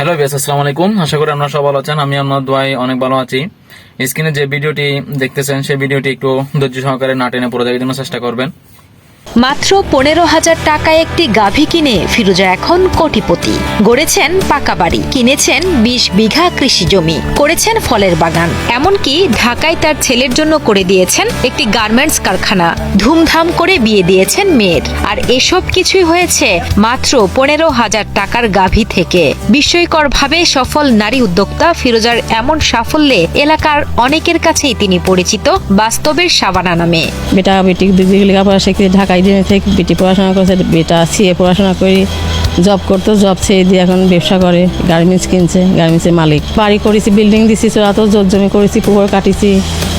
Hello base আসসালামু আলাইকুম। আশা করি আপনারা সব ভালো আছেন। আমি আপনার দোয়াই অনেক ভালো আছি। স্ক্রিনে যে ভিডিওটি দেখতেছেন, সেই ভিডিওটি একটু ধৈর্য সহকারে না টেনে পড়ে দেখার জন্য চেষ্টা করবেন। মাত্র পনেরো হাজার টাকায় একটি গাভী কিনে ফিরোজা এখন কোটিপতি। গড়েছেন পাকা বাড়ি, কিনেছেন বিশ বিঘা কৃষি জমি, করেছেন ফলের বাগান। এমনকি ঢাকায় তার ছেলের জন্য করে দিয়েছেন একটি গার্মেন্টস কারখানা। ধুমধাম করে বিয়ে দিয়েছেন মেয়ের। আর এসব কিছুই হয়েছে মাত্র পনেরো হাজার টাকার গাভী থেকে। বিস্ময়করভাবে সফল নারী উদ্যোক্তা ফিরোজার এমন সাফল্যে এলাকার অনেকের কাছেই তিনি পরিচিত বাস্তবের সাবানা নামে। বেটা বেটি ঢাকায় দিয়ে থেকে বেটি পড়াশোনা করছে, বেটা সিএ পড়াশোনা করি জব করতো জব ছেড়ে দিয়ে এখন ব্যবসা করে গার্মেন্টস কিনছে গার্মেন্টসের মালিক। বাড়ি করেছি বিল্ডিং দিছি চোরা তো জোর জমি করেছি পুকুর কাটিছি।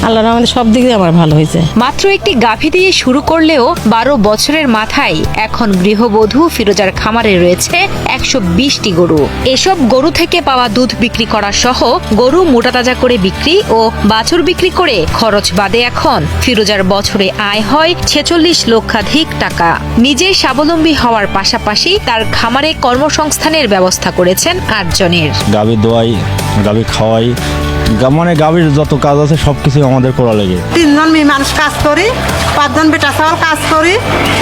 আল্লাহর আমাদের সব দিক দিয়ে আমার ভালো হয়েছে। মাত্র একটি গাভী দিয়ে শুরু করলেও বারো বছরের মাথায় এখন গৃহবধূ ফিরোজার খামারে রয়েছে একশো বিশটি গরু। এসব গরু থেকে পাওয়া দুধ বিক্রি করা সহ গরু মোটা তাজা করে বিক্রি ও বাছুর বিক্রি করে খরচ বাদে এখন ফিরোজার বছরে আয় হয় ছেচল্লিশ লক্ষাধিক টাকা। নিজে স্বাবলম্বী হওয়ার পাশাপাশি তার খামারে কর্মসংস্থানের ব্যবস্থা করেছেন আটজনের। গাভী দোয়াই গাভী খাওয়াই মানে গাভীর যত কাজ আছে সব কিছু আমাদের করা লাগে। তিনজন মেয়ে মানুষ কাজ করি, পাঁচজন বেটা সবার কাজ করি,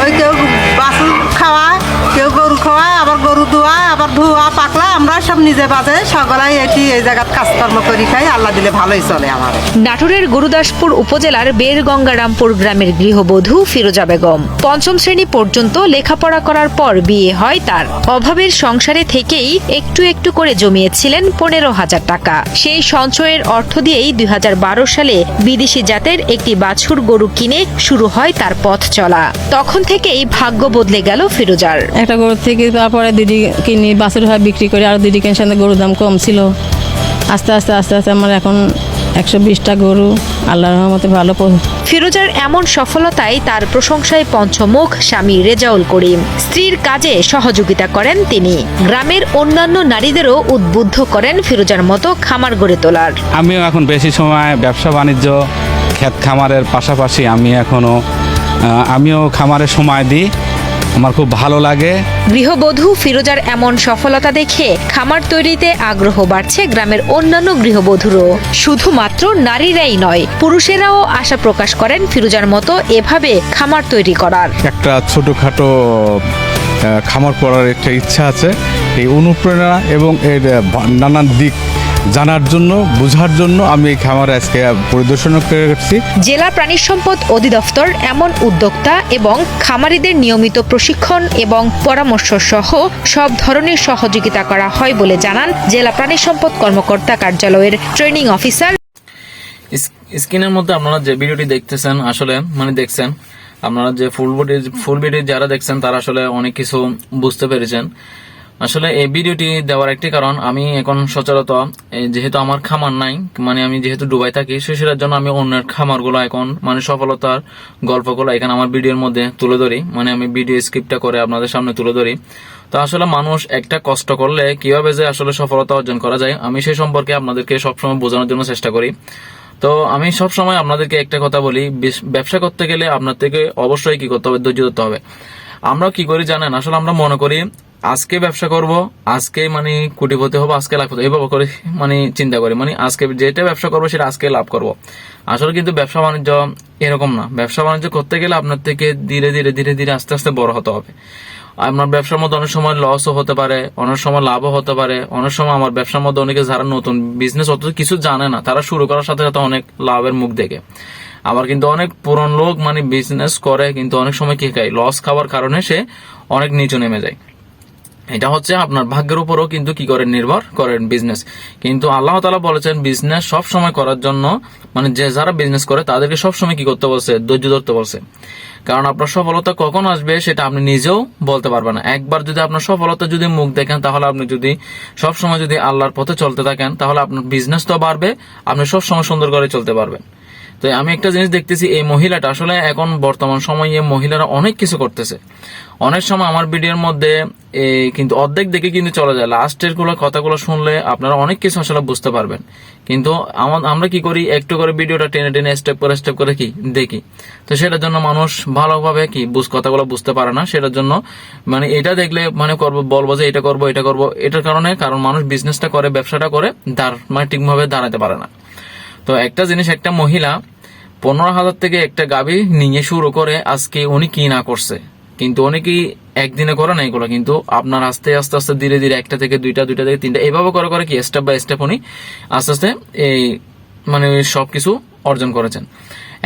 ওই কেউ বাসন খাওয়ায়, কেউ গরু আবার গরু ধোয়ায় আবার ধোয়া পাকলা আমরা সব নিজে বাজে সকলাই এটি এই জায়গাত কাজকর্ম করি খাই আল্লাহ দিলে ভালোই চলে আমার। নাটোরের গুরুদাসপুর উপজেলার বেরগঙ্গারামপুর গ্রামের গৃহবধূ ফিরোজা বেগম। পঞ্চম শ্রেণি পর্যন্ত লেখাপড়া করার পর বিয়ে হয় তার। অভাবের সংসারে থেকেই একটু একটু করে জমিয়েছিলেন পনেরো হাজার টাকা। সেই সঞ্চয়ের অর্থ দিয়েই দুই হাজার বারো সালে বিদেশি জাতের একটি বাছুর গরু কিনে শুরু হয় তার পথ চলা। তখন থেকেই ভাগ্য বদলে গেল ফিরোজার। একটা গরু থেকে তারপরে দিদি কিনি বাছুর হয় বিক্রি করি আর দিদি কেন সাথে গরুর দাম কম ছিল। আস্তে আস্তে আস্তে আস্তে আমার এখন একশো বিশটা গরু আল্লাহর রহমতে ভালো ফিরোজার এমন সফলতায় তার প্রশংসায় পঞ্চমুখ স্বামী রেজাউল করিম। স্ত্রীর কাজে সহযোগিতা করেন তিনি। গ্রামের অন্যান্য নারীদেরও উদ্বুদ্ধ করেন ফিরোজার মতো খামার গড়ে তোলার। আমিও এখন বেশি সময় ব্যবসা বাণিজ্য ক্ষেত খামারের পাশাপাশি আমি এখনও আমিও খামারে সময় দিই। আমার খুব ভালো লাগে। গৃহবধূ ফিরোজার এমন সফলতা দেখে খামার তৈরিতে আগ্রহ বাড়ছে গ্রামের অন্যান্য গৃহবধূরও। শুধুমাত্র নারীরাই নয় পুরুষেরাও আশা প্রকাশ করেন ফিরোজার মতো এভাবে খামার তৈরি করার। একটা ছোটোখাটো খামার করার একটা ইচ্ছা আছে এই অনুপ্রেরণা এবং এর নানান দিক জানার জন্য বোঝার জন্য আমি এই খামার আজকে পরিদর্শন করেছি। জেলা প্রাণী সম্পদ অধিদপ্তর এমন উদ্যোক্তা এবং খামারিদের নিয়মিত প্রশিক্ষণ এবং পরামর্শ সহ সব ধরনের সহযোগিতা করা হয় বলে জানান জেলা প্রাণী সম্পদ কর্মকর্তা কার্যালয়ের ট্রেনিং অফিসার। স্ক্রিনের মধ্যে আপনারা যে ভিডিওটি দেখতেছেন আসলে মানে দেখছেন আপনারা যে ফুল বডি ফুল ভিডিও যারা দেখছেন তারা আসলে অনেক কিছু বুঝতে পেরেছেন। আসলে এই ভিডিওটি দেওয়ার একটি কারণ, আমি এখন সচরাচর যেহেতু আমার খামার নাই মানে আমি যেহেতু ডুবাই থাকি সেটার জন্য আমি অন্যের খামারগুলো এখন মানে সফলতার গল্পগুলো এখানে আমার ভিডিওর মধ্যে তুলে ধরি মানে আমি ভিডিও স্ক্রিপ্টটা করে আপনাদের সামনে তুলে ধরি। তো আসলে মানুষ একটা কষ্ট করলে কীভাবে যে আসলে সফলতা অর্জন করা যায়, আমি সেই সম্পর্কে আপনাদেরকে সবসময় বোঝানোর জন্য চেষ্টা করি। তো আমি সব সময় আপনাদেরকে একটা কথা বলি ব্যবসা করতে গেলে আপনার থেকে অবশ্যই কি করতে হবে? ধৈর্য ধরতে হবে। আমরা কি করি জানেন? আসলে আমরা মনে করি আজকে ব্যবসা করব, আজকে মানে কোটিপতি হব, আজকে লাভ করব এইভাবে করে মানে চিন্তা করি। মানে আজকে যেটা ব্যবসা করব সেটা আজকে লাভ করব। আসলে কিন্তু ব্যবসা বাণিজ্য এরকম না। ব্যবসা বাণিজ্য করতে গেলে আপনার থেকে ধীরে ধীরে ধীরে ধীরে আস্তে আস্তে বড় হতে হবে। আপনার ব্যবসার মধ্যে অনেক সময় লসও হতে পারে, অনেক সময় লাভও হতে পারে, অনেক সময় আমার ব্যবসার মধ্যে অনেকে যারা নতুন বিজনেস অত কিছু জানে না, তারা শুরু করার সাথে সাথে অনেক লাভের মুখ দেখে। আবার কিন্তু অনেক পুরন লোক মানে বিজনেস করে, কিন্তু অনেক সময় কি খায়? লস খাওয়ার কারণে সে অনেক নিচু নেমে যায়। এটা হচ্ছে আপনার ভাগ্যের উপরও কিন্তু কি করেন? নির্ভর করেন বিজনেস কিন্তু আল্লাহ তালা বলেছেন বিজনেস সব সময় করার জন্য মানে যে যারা বিজনেস করে, তাদেরকে সব সময় কি করতে বলছে? ধৈর্য ধরতে বলছে। কারণ আপনার সফলতা কখন আসবে, সেটা আপনি নিজেও বলতে পারবেন না। একবার যদি আপনার সফলতা যদি মুখ দেখেন, তাহলে আপনি যদি সব সময় যদি আল্লাহর পথে চলতে থাকেন, তাহলে আপনার বিজনেস তো বাড়বে, আপনি সব সময় সুন্দর করে চলতে পারবেন। তো আমি একটা জিনিস দেখতেছি, এই মহিলাটা আসলে এখন বর্তমান সময়ে মহিলারা অনেক কিছু করতেছে। অনেক সময় আমার ভিডিওর মধ্যে কিন্তু অর্ধেক দেখে কিন্তু চলে যায়। লাস্টেরগুলো কথাগুলো শুনলে আপনারা অনেক কিছু আসলে বুঝতে পারবেন। কিন্তু আমরা কি করি? একটু করে ভিডিওটা টেনে টেনে স্টেপ করে স্টেপ করে কি? দেখি। তো সেটার জন্য মানুষ ভালোভাবে কি বুঝ কথাগুলো বুঝতে পারে না। সেটার জন্য মানে এটা দেখলে মানে করব, বলব যে এটা করব এটা করব। এটার কারণে কারণ মানুষ বিজনেসটা করে, ব্যবসাটা করে দাঁড় মানে ঠিকভাবে দাঁড়াতে পারে না। তো একটা জিনিস, একটা মহিলা পনেরো হাজার থেকে একটা গাভী নিয়ে শুরু করে আজকে উনি কি না করছে। কিন্তু উনি কি একদিনে করে না এগুলো? কিন্তু আপনার আস্তে আস্তে আস্তে, ধীরে ধীরে একটা থেকে দুইটা দুইটা থেকে তিনটা এইভাবে করে করে কি স্টেপ বাই স্টেপ উনি আস্তে আস্তে এই মানে সবকিছু অর্জন করেছেন।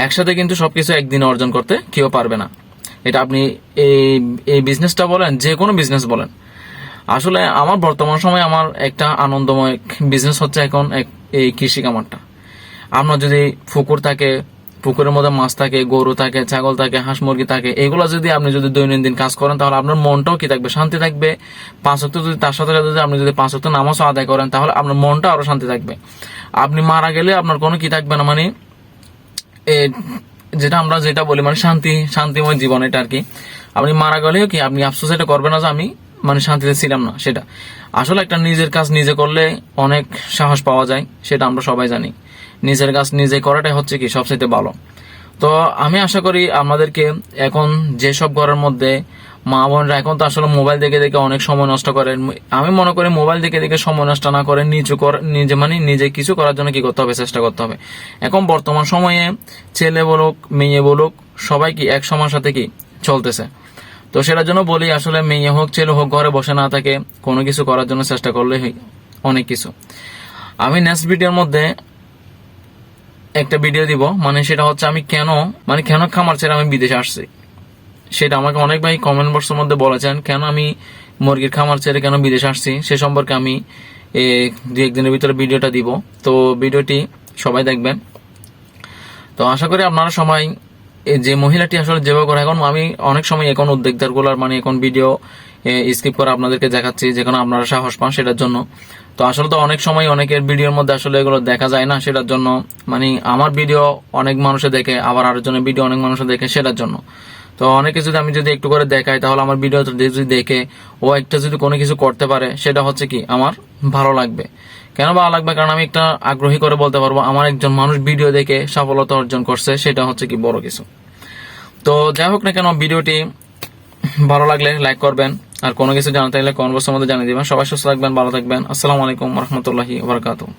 একসাথে কিন্তু সবকিছু একদিনে অর্জন করতে কেউ পারবে না। এটা আপনি এই এই বিজনেসটা বলেন, যে কোনো বিজনেস বলেন। আসলে আমার বর্তমান সময়ে আমার একটা আনন্দময় বিজনেস হচ্ছে এখন এই কৃষি কামারটা আপনার যদি পুকুর থাকে, পুকুরের মধ্যে মাছ থাকে, গরু থাকে, ছাগল থাকে, হাঁস মুরগি থাকে, এগুলো যদি আপনি যদি দৈনন্দিন কাজ করেন, তাহলে আপনার মনটাও কি থাকবে? শান্তি থাকবে। পাঁচ অক্ট যদি তার সাথে যদি আপনি যদি পাঁচ অক্ট নামাজও আদায় করেন, তাহলে আপনার মনটা আরও শান্তি থাকবে। আপনি মারা গেলে আপনার কোনো কি থাকবে না? মানে যেটা আমরা যেটা বলি মানে শান্তি, শান্তিময় জীবন এটা আর কি। আপনি মারা গেলেও কি, আপনি আফসোস এটা করবেন না যে আমি মানে শান্তিতে ছিলাম না, সেটা। আসলে একটা নিজের কাজ নিজে করলে অনেক সাহস পাওয়া যায়, সেটা আমরা সবাই জানি। নিজের কাজ নিজে করাটাই হচ্ছে কি সবচেয়ে ভালো। তো আমি আশা করি আমাদেরকে এখন যেসব ঘরের মধ্যে মা বোনরা এখন তো আসলে মোবাইল দেখে দেখে অনেক সময় নষ্ট করেন, আমি মনে করি মোবাইল দেখে দেখে সময় নষ্ট না করে কর, নিজে মানে নিজে কিছু করার জন্য কি করতে হবে, চেষ্টা করতে হবে। এখন বর্তমান সময়ে ছেলে বলুক, মেয়ে বলুক, সবাই কি এক সময়ের সাথে কি চলতেছে। তো সেটার জন্য বলি আসলে মেয়ে হোক, ছেলে হোক, ঘরে বসে না থাকে, কোনো কিছু করার জন্য চেষ্টা করলে অনেক কিছু। আমি নেক্সট ভিডিওর মধ্যে একটা ভিডিও দিব মানে সেটা হচ্ছে আমি কেন মানে কেন খামার ছেড়ে আমি বিদেশে আসছি? সেটা আমাকে অনেক ভাই কমেন্ট বক্সের মধ্যে বলেছেন, কেন আমি মুরগির খামার ছেড়ে কেন বিদেশে আসছি? সে সম্পর্কে আমি দু একদিনের ভিতরে ভিডিওটা দিব। তো ভিডিওটি সবাই দেখবেন। তো আশা করি আপনারা সবাই যে মহিলাটি আসলে যেভাবে করে এখন, আমি অনেক সময় এখন উদ্যোক্তারগুলার মানে এখন ভিডিও স্কিপ করে আপনাদেরকে দেখাচ্ছি যেখানে আপনারা সাহস পান সেটার জন্য। তো আসলে তো অনেক সময় অনেকের ভিডিওর মধ্যে আসলে এগুলো দেখা যায় না সেটার জন্য। মানে আমার ভিডিও অনেক মানুষে দেখে, আবার আরেকজনের ভিডিও অনেক মানুষে দেখে সেটার জন্য। তো অনেকে যদি আমি যদি একটু করে দেখাই, তাহলে আমার ভিডিও যদি দেখে, ও একটা যদি কোনো কিছু করতে পারে, সেটা হচ্ছে কি, আমার ভালো লাগবে। কেন ভালো লাগবে? কারণ আমি একটা আগ্রহী করে বলতে পারব, আমার একজন মানুষ ভিডিও দেখে সফলতা অর্জন করছে, সেটা হচ্ছে কি বড় কিছু। তো যাই হোক না কেন, ভিডিওটি ভালো লাগলে লাইক করবেন। আর কোনো কিছু জানাতে চাইলে কমেন্ট বক্সের মধ্যে জানিয়ে দিবেন। সবাই সুস্থ থাকবেন, ভালো থাকবেন। আসসালামু আলাইকুম রহমতুল্লাহি বারকাতুহ।